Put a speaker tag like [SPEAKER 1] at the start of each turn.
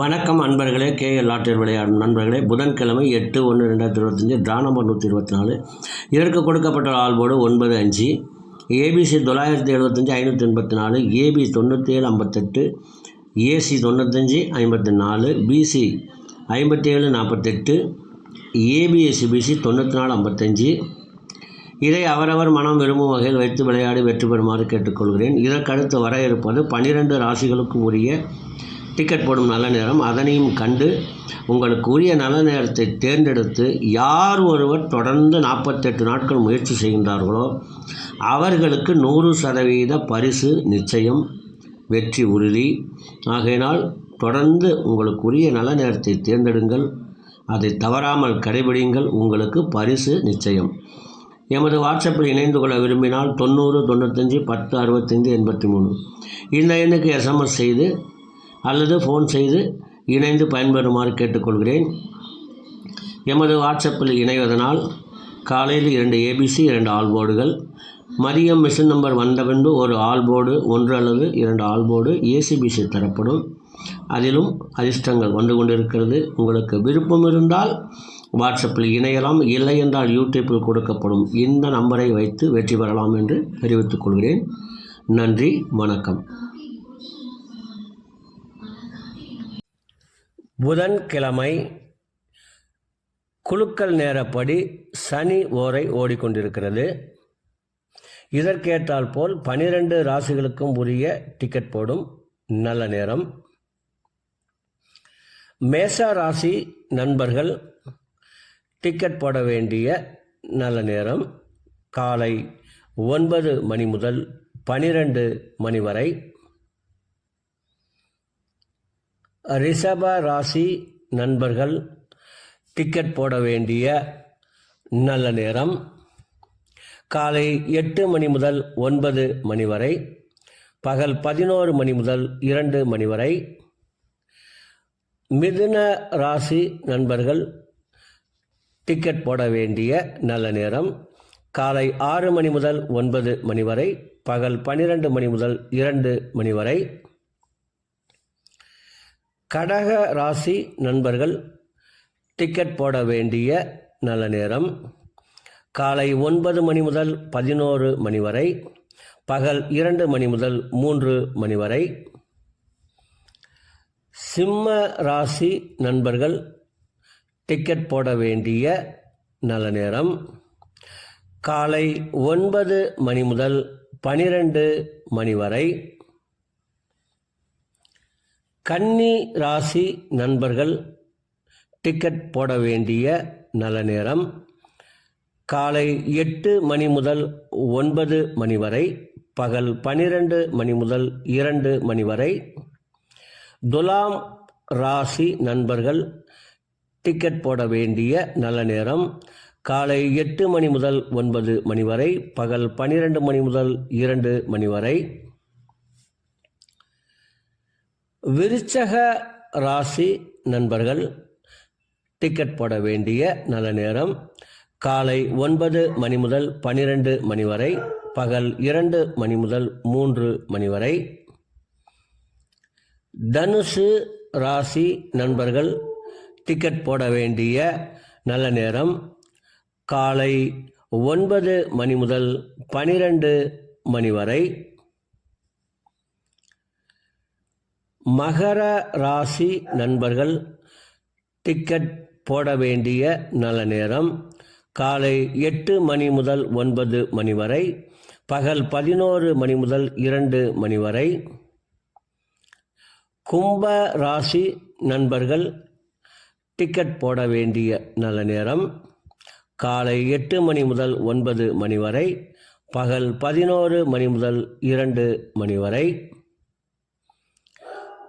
[SPEAKER 1] வணக்கம் அன்பர்களே கேஎல் ஆற்றல் விளையாடும் நண்பர்களே புதன்கிழமை எட்டு ஒன்று ரெண்டாயிரத்தி இருபத்தஞ்சி ட்ரா நம்பர் நூற்றி இருபத்தி நாலு இதற்கு கொடுக்கப்பட்ட ஆள்போடு ஒன்பது அஞ்சு. ஏபிசி தொள்ளாயிரத்தி எழுபத்தஞ்சி ஐநூற்றி எண்பத்தி நாலு ஏபி தொண்ணூற்றி ஏழு ஐம்பத்தெட்டு ஏசி தொண்ணூத்தஞ்சு ஐம்பத்தி நாலு பிசி ஐம்பத்தி ஏழு நாற்பத்தெட்டு ஏபிஎஸ்சி பிசி தொண்ணூற்றி நாலு ஐம்பத்தஞ்சு. இதை அவரவர் மனம் விரும்பும் வகையில் வைத்து விளையாடி வெற்றி பெறுமாறு கேட்டுக்கொள்கிறேன். இதற்கடுத்து வர இருப்பது பனிரெண்டு ராசிகளுக்கு உரிய டிக்கெட் போடும் நல்ல நேரம். அதனையும் கண்டு உங்களுக்கு உரிய நல்ல நேரத்தை தேர்ந்தெடுத்து யார் ஒருவர் தொடர்ந்து நாற்பத்தெட்டு நாட்கள் முயற்சி செய்கின்றார்களோ அவர்களுக்கு நூறு சதவீத பரிசு நிச்சயம் வெற்றி உறுதி. ஆகையினால் தொடர்ந்து உங்களுக்கு உரிய நல்ல நேரத்தை தேர்ந்தெடுங்கள். அதை தவறாமல் கடைபிடிங்கள் உங்களுக்கு பரிசு நிச்சயம். எமது வாட்ஸ்அப்பில் இணைந்து கொள்ள விரும்பினால் தொண்ணூறு தொண்ணூத்தஞ்சு பத்து அறுபத்தஞ்சு எண்பத்தி மூணு. இந்த எண்ணுக்கு எஸ்எம்எஸ் செய்து அல்லது ஃபோன் செய்து இணைந்து பயன்பெறுமாறு கேட்டுக்கொள்கிறேன். எமது வாட்ஸ்அப்பில் இணைவதனால் காலையில் இரண்டு ஏபிசி இரண்டு ஆல்போர்டுகள் மதியம் மிஷின் நம்பர் வந்த பின்பு ஒரு ஆல்போர்டு ஒன்று அல்லது இரண்டு ஆல்போர்டு ஏசிபிசி தரப்படும். அதிலும் அதிர்ஷ்டங்கள் வந்து கொண்டிருக்கிறது. உங்களுக்கு விருப்பம் இருந்தால் வாட்ஸ்அப்பில் இணையலாம். இல்லை என்றால் யூடியூப்பில் கொடுக்கப்படும் இந்த நம்பரை வைத்து வெற்றி பெறலாம் என்று தெரிவித்துக் கொள்கிறேன். நன்றி வணக்கம். புதன்கிழமை குலுக்கல் நேரப்படி சனி ஓரை ஓடிக்கொண்டிருக்கிறது. இதற்கேற்றால் போல் பனிரெண்டு ராசிகளுக்கும் உரிய டிக்கெட் போடும் நல்ல நேரம். மேச ராசி நண்பர்கள் டிக்கெட் போட வேண்டிய நல்ல நேரம். காலை ஒன்பது மணி முதல் பனிரெண்டு மணி வரை ரிஷப ராசி நண்பர்கள் டிக்கெட் போட வேண்டிய நல்ல நேரம். காலை எட்டு மணி முதல் ஒன்பது மணி வரை பகல் பதினோரு மணி முதல் இரண்டு மணி வரை. மிதுன ராசி நண்பர்கள் டிக்கெட் போட வேண்டிய நல்ல நேரம். காலை ஆறு மணி முதல் ஒன்பது மணி வரை பகல் பன்னிரண்டு மணி முதல் இரண்டு மணி வரை. கடக ராசி நண்பர்கள் டிக்கெட் போட வேண்டிய நல்ல நேரம். காலை ஒன்பது மணி முதல் பதினோரு மணி வரை பகல் இரண்டு மணி முதல் மூன்று மணி வரை. சிம்ம ராசி நண்பர்கள் டிக்கெட் போட வேண்டிய நல்ல நேரம். காலை ஒன்பது மணி முதல் பனிரெண்டு மணி வரை கன்னி ராசி நண்பர்கள் டிக்கெட் போட வேண்டிய நல்ல நேரம். காலை எட்டு மணி முதல் ஒன்பது மணி வரை பகல் பனிரெண்டு மணி முதல் இரண்டு மணி வரை. துலாம் ராசி நண்பர்கள் டிக்கெட் போட வேண்டிய நல்ல நேரம். காலை எட்டு மணி முதல் ஒன்பது மணி வரை பகல் பனிரெண்டு மணி முதல் இரண்டு மணி வரை. விருச்சக ராசி நண்பர்கள் டிக்கெட் போட வேண்டிய நல்ல நேரம். காலை ஒன்பது மணி முதல் பனிரெண்டு மணி வரை பகல் இரண்டு மணி முதல் மூன்று மணி வரை. தனுசு ராசி நண்பர்கள் டிக்கெட் போட வேண்டிய நல்ல நேரம். காலை ஒன்பது மணி முதல் பனிரெண்டு மணி வரை மகர ராசி நண்பர்கள் டிக்கெட் போட வேண்டிய நல்ல நேரம். காலை எட்டு மணி முதல் ஒன்பது மணி வரை பகல் பதினோரு மணி முதல் இரண்டு மணி வரை. கும்ப ராசி நண்பர்கள் டிக்கெட் போட வேண்டிய நல்ல நேரம். காலை எட்டு மணி முதல் ஒன்பது மணி வரை பகல் பதினோரு மணி முதல் இரண்டு மணி வரை.